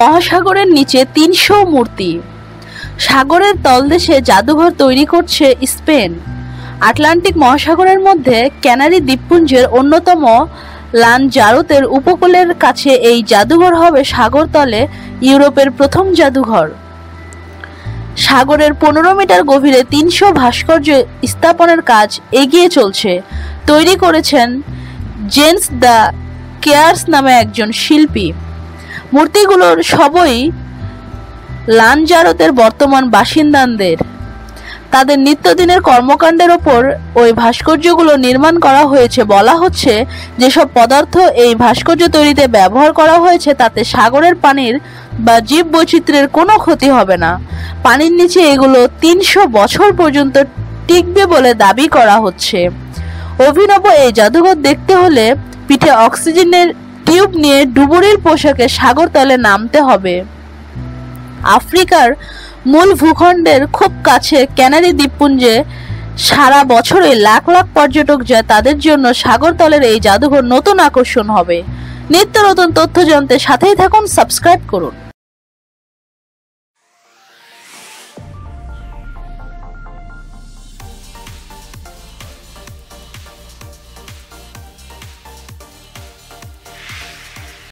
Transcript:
মহাসাগরের নিচে তিনশো মূর্তি। সাগরের তলদেশে জাদুঘর তৈরি করছে স্পেন। আটলান্টিক মহাসাগরের মধ্যে ক্যানারি দ্বীপপুঞ্জের অন্যতম লানজারোতের উপকূলের কাছে এই জাদুঘর হবে সাগরতলে ইউরোপের প্রথম জাদুঘর। সাগরের পনেরো মিটার গভীরে তিনশো ভাস্কর্য স্থাপনের কাজ এগিয়ে চলছে। তৈরি করেছেন জেন্স দ্য কেয়ার্স নামে একজন শিল্পী। মূর্তিগুলোর সবই লানজারতের বর্তমান বাসিন্দাদের। তাদের নিত্যদিনের কর্মকাণ্ডের ওপর ওই ভাস্কর্যগুলো নির্মাণ করা হয়েছে। বলা হচ্ছে, যেসব পদার্থ এই ভাস্কর্য তৈরিতে ব্যবহার করা হয়েছে, তাতে সাগরের পানির বা জীব বৈচিত্র্যের কোনো ক্ষতি হবে না। পানির নিচে এগুলো তিনশো বছর পর্যন্ত টিকবে বলে দাবি করা হচ্ছে। অভিনব এই জাদুঘর দেখতে হলে পিঠে অক্সিজেনের টিউব নিয়ে ডুবুরির পোশাকে সাগরতলে নামতে হবে। আফ্রিকার মূল ভূখণ্ডের খুব কাছে ক্যানারি দ্বীপপুঞ্জে সারা বছরে লাখ লাখ পর্যটক যায়, তাদের জন্য সাগরতলের এই জাদুঘর নতুন আকর্ষণ হবে। নিত্য নতুন তথ্য জানতে সাথেই থাকুন, সাবস্ক্রাইব করুন।